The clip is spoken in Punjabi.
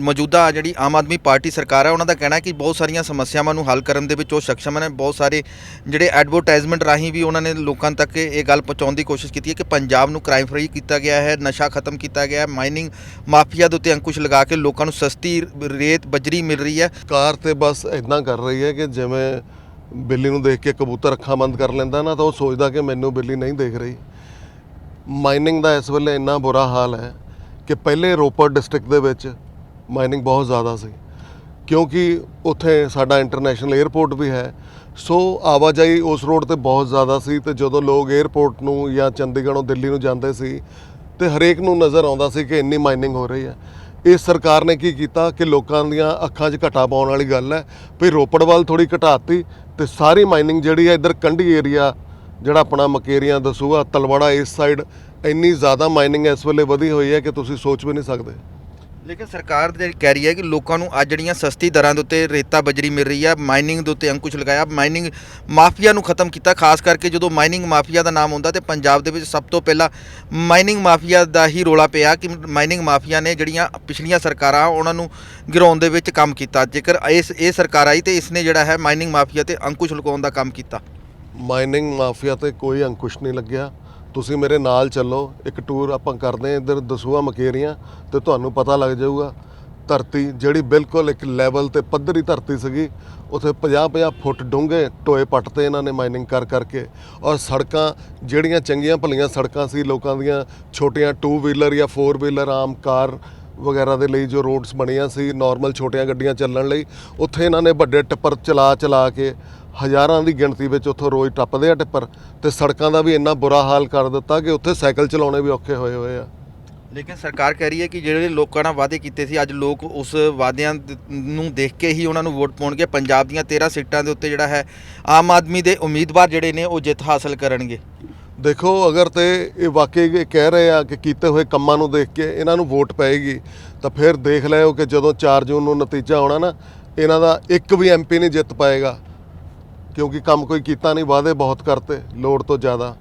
ਮੌਜੂਦਾ ਜਿਹੜੀ ਆਮ ਆਦਮੀ ਪਾਰਟੀ ਸਰਕਾਰ ਹੈ ਉਹਨਾਂ ਦਾ ਕਹਿਣਾ ਹੈ ਕਿ ਬਹੁਤ ਸਾਰੀਆਂ ਸਮੱਸਿਆਵਾਂ ਨੂੰ ਹੱਲ ਕਰਨ ਦੇ ਵਿੱਚ ਉਹ ਸક્ષਮ ਨੇ, ਬਹੁਤ ਸਾਰੇ ਜਿਹੜੇ ਐਡਵਰਟਾਈਜ਼ਮੈਂਟ ਰਾਹੀਂ ਵੀ ਉਹਨਾਂ ਨੇ ਲੋਕਾਂ ਤੱਕ ਇਹ ਗੱਲ ਪਹੁੰਚਾਉਣ ਦੀ ਕੋਸ਼ਿਸ਼ ਕੀਤੀ ਹੈ ਕਿ ਪੰਜਾਬ ਨੂੰ ਕ੍ਰਾਈਮ ਫਰੀ ਕੀਤਾ ਗਿਆ ਹੈ, ਨਸ਼ਾ ਖਤਮ ਕੀਤਾ ਗਿਆ ਹੈ ਮਾਈਨਿੰਗ ਮਾਫੀਆ ਦੇ ਉੱਤੇ ਅੰਕੁਸ਼ ਲਗਾ ਕੇ ਲੋਕਾਂ ਨੂੰ ਸਸਤੀ ਰੇਤ, ਬਜਰੀ ਮਿਲ ਰਹੀ ਹੈ। ਸਰਕਾਰ ਤੇ ਬਸ ਇਦਾਂ ਕਰ ਰਹੀ ਹੈ ਕਿ ਜਿਵੇਂ ਬਿੱਲੀ ਨੂੰ ਦੇਖ ਕੇ ਕਬੂਤਰ ਅੱਖਾਂ ਬੰਦ ਕਰ ਲੈਂਦਾ ਨਾ, ਤਾਂ ਉਹ ਸੋਚਦਾ ਕਿ ਮੈਨੂੰ ਬਿੱਲੀ ਨਹੀਂ ਦੇਖ ਰਹੀ। ਮਾਈਨਿੰਗ ਦਾ ਇਸ ਵੇਲੇ ਇੰਨਾ ਬੁਰਾ ਹਾਲ ਹੈ ਕਿ ਪਹਿਲੇ ਰੋਪੜ ਡਿਸਟ੍ਰਿਕਟ ਦੇ ਵਿੱਚ ਮਾਈਨਿੰਗ ਬਹੁਤ ਜ਼ਿਆਦਾ ਸੀ। ਕਿਉਂਕਿ ਉੱਥੇ ਸਾਡਾ ਇੰਟਰਨੈਸ਼ਨਲ 에ਅਰਪੋਰਟ ਵੀ ਹੈ। ਸੋ ਆਵਾਜਾਈ ਉਸ ਰੋਡ ਤੇ ਬਹੁਤ ਜ਼ਿਆਦਾ ਸੀ ਤੇ ਜਦੋਂ ਲੋਕ 에ਅਰਪੋਰਟ ਨੂੰ ਜਾਂ ਚੰਡੀਗੜ੍ਹੋਂ ਦਿੱਲੀ ਨੂੰ ਜਾਂਦੇ ਸੀ ਤੇ ਹਰੇਕ ਨੂੰ ਨਜ਼ਰ ਆਉਂਦਾ ਸੀ ਕਿ ਇੰਨੀ ਮਾਈਨਿੰਗ ਹੋ ਰਹੀ ਹੈ। ਇਸ ਸਰਕਾਰ ਨੇ ਕੀ ਕੀਤਾ ਕਿ ਲੋਕਾਂ ਦੀਆਂ ਅੱਖਾਂ 'ਚ ਘਟਾ ਪਾਉਣ ਵਾਲੀ ਗੱਲ ਹੈ। ਵੀ ਰੋਪੜ ਵੱਲ ਥੋੜੀ ਘਟਾਤੀ ਤੇ ਸਾਰੀ ਮਾਈਨਿੰਗ ਜਿਹੜੀ ਹੈ ਇੱਧਰ ਕੰਢੀ ਏਰੀਆ ਜਿਹੜਾ ਆਪਣਾ ਮਕੇਰੀਆਂ ਦਸੂਆ ਤਲਵਾੜਾ ਇਸ ਸਾਈਡ ਇੰਨੀ ਜ਼ਿਆਦਾ ਮਾਈਨਿੰਗ ਇਸ ਵੇਲੇ ਵਧੀ ਹੋਈ ਹੈ ਕਿ ਤੁਸੀਂ ਸੋਚ ਵੀ ਨਹੀਂ ਸਕਦੇ। ਲੇਕਿਨ ਸਰਕਾਰ ਜਿਹੜੀ ਕਹਿ ਰਹੀ ਹੈ ਕਿ ਲੋਕਾਂ ਨੂੰ ਅੱਜ ਜਿਹੜੀਆਂ ਸਸਤੀ ਦਰਾਂ ਦੇ ਉੱਤੇ ਰੇਤਾ ਬਜਰੀ ਮਿਲ ਰਹੀ ਹੈ ਮਾਈਨਿੰਗ ਦੇ ਉੱਤੇ ਅੰਕੁਸ਼ ਲਗਾਇਆ ਮਾਈਨਿੰਗ ਮਾਫੀਆ ਨੂੰ ਖਤਮ ਕੀਤਾ, ਖਾਸ ਕਰਕੇ ਜਦੋਂ ਮਾਈਨਿੰਗ ਮਾਫੀਆ ਦਾ ਨਾਮ ਹੁੰਦਾ ਤੇ ਪੰਜਾਬ ਦੇ ਵਿੱਚ ਸਭ ਤੋਂ ਪਹਿਲਾਂ ਮਾਈਨਿੰਗ ਮਾਫੀਆ ਦਾ ਹੀ ਰੋਲਾ ਪਿਆ ਕਿ ਮਾਈਨਿੰਗ ਮਾਫੀਆ ਨੇ ਜਿਹੜੀਆਂ ਪਿਛਲੀਆਂ ਸਰਕਾਰਾਂ ਉਹਨਾਂ ਨੂੰ ਗਿਰਾਉਣ ਦੇ ਵਿੱਚ ਕੰਮ ਕੀਤਾ। ਜੇਕਰ ਇਸ, ਇਹ ਸਰਕਾਰ ਆਈ ਤੇ ਇਸਨੇ ਜਿਹੜਾ ਹੈ ਮਾਈਨਿੰਗ ਮਾਫੀਆ ਤੇ ਅੰਕੁਸ਼ ਲਗਾਉਣ ਦਾ ਕੰਮ ਕੀਤਾ। ਮਾਈਨਿੰਗ ਮਾਫੀਆ ਤੇ ਕੋਈ ਅੰਕੁਸ਼ ਨਹੀਂ ਲੱਗਿਆ। ਤੁਸੀਂ ਮੇਰੇ ਨਾਲ ਚੱਲੋ, ਇੱਕ ਟੂਰ ਆਪਾਂ ਕਰਦੇ ਹਾਂ ਇੱਧਰ ਦਸੂਆ ਮਕੇਰੀਆਂ ਤੇ ਤੁਹਾਨੂੰ ਪਤਾ ਲੱਗ ਜਾਊਗਾ। ਧਰਤੀ ਜਿਹੜੀ ਬਿਲਕੁਲ ਇੱਕ ਲੈਵਲ ਤੇ ਪੱਧਰੀ ਧਰਤੀ ਸੀਗੀ, ਉਥੇ 50-50 ਫੁੱਟ ਡੂੰਘੇ ਟੋਏ ਪੱਟਤੇ ਇਹਨਾਂ ਨੇ ਮਾਈਨਿੰਗ ਕਰ ਕਰਕੇ ਔਰ ਸੜਕਾਂ ਜਿਹੜੀਆਂ ਚੰਗੀਆਂ ਭਲੀਆਂ ਸੜਕਾਂ ਸੀ ਲੋਕਾਂ ਦੀਆਂ, ਛੋਟੀਆਂ ਟੂ ਵੀਲਰ ਜਾਂ ਫੋਰ ਵੀਲਰ ਆਮ ਕਾਰ ਵਗੈਰਾ ਦੇ ਲਈ ਜੋ ਰੋਡਸ ਬਣੀਆਂ ਸੀ ਨਾਰਮਲ ਛੋਟੀਆਂ ਗੱਡੀਆਂ ਚੱਲਣ ਲਈ, ਉੱਥੇ ਇਹਨਾਂ ਨੇ ਵੱਡੇ ਟਿੱਪਰ ਚਲਾ ਚਲਾ ਕੇ ਹਜ਼ਾਰਾਂ ਦੀ ਗਿਣਤੀ ਵਿੱਚ ਉੱਥੋਂ ਰੋਜ਼ ਟੱਪਦੇ ਆ ਟਿੱਪਰ ਤੇ ਸੜਕਾਂ ਦਾ ਵੀ ਇੰਨਾ ਬੁਰਾ ਹਾਲ ਕਰ ਦਿੱਤਾ ਕਿ ਉੱਥੇ ਸਾਈਕਲ ਚਲਾਉਣੇ ਵੀ ਔਖੇ ਹੋਏ ਹੋਏ ਆ। ਲੇਕਿਨ ਸਰਕਾਰ ਕਹਿ ਰਹੀ ਹੈ ਕਿ ਜਿਹੜੇ ਲੋਕਾਂ ਨਾਲ ਵਾਅਦੇ ਕੀਤੇ ਸੀ ਅੱਜ ਲੋਕ ਉਸ ਵਾਅਦਿਆਂ ਨੂੰ ਦੇਖ ਕੇ ਹੀ ਉਹਨਾਂ ਨੂੰ ਵੋਟ ਪਾਉਣਗੇ। ਪੰਜਾਬ ਦੀਆਂ 13 ਸੀਟਾਂ ਦੇ ਉੱਤੇ ਜਿਹੜਾ ਹੈ ਆਮ ਆਦਮੀ ਦੇ ਉਮੀਦਵਾਰ ਜਿਹੜੇ ਨੇ ਉਹ ਜਿੱਤ ਹਾਸਲ ਕਰਨਗੇ। ਦੇਖੋ ਅਗਰ ਤੇ ਇਹ ਵਾਕਈ ਇਹ ਕਹਿ ਰਹੇ ਆ ਕਿ ਕੀਤੇ ਹੋਏ ਕੰਮਾਂ ਨੂੰ ਦੇਖ ਕੇ ਇਹਨਾਂ ਨੂੰ ਵੋਟ ਪਏਗੀ ਤਾਂ ਫਿਰ ਦੇਖ ਲਿਓ ਕਿ ਜਦੋਂ 4 ਜੂਨ ਨੂੰ ਨਤੀਜਾ ਆਉਣਾ ਨਾ ਇਹਨਾਂ ਦਾ ਇੱਕ ਵੀ ਐਮਪੀ ਨਹੀਂ ਜਿੱਤ ਪਾਏਗਾ। ਕਿਉਂਕਿ ਕੰਮ ਕੋਈ ਕੀਤਾ ਨਹੀਂ ਵਾਅਦੇ ਬਹੁਤ ਕਰਤੇ ਲੋੜ ਤੋਂ ਜ਼ਿਆਦਾ।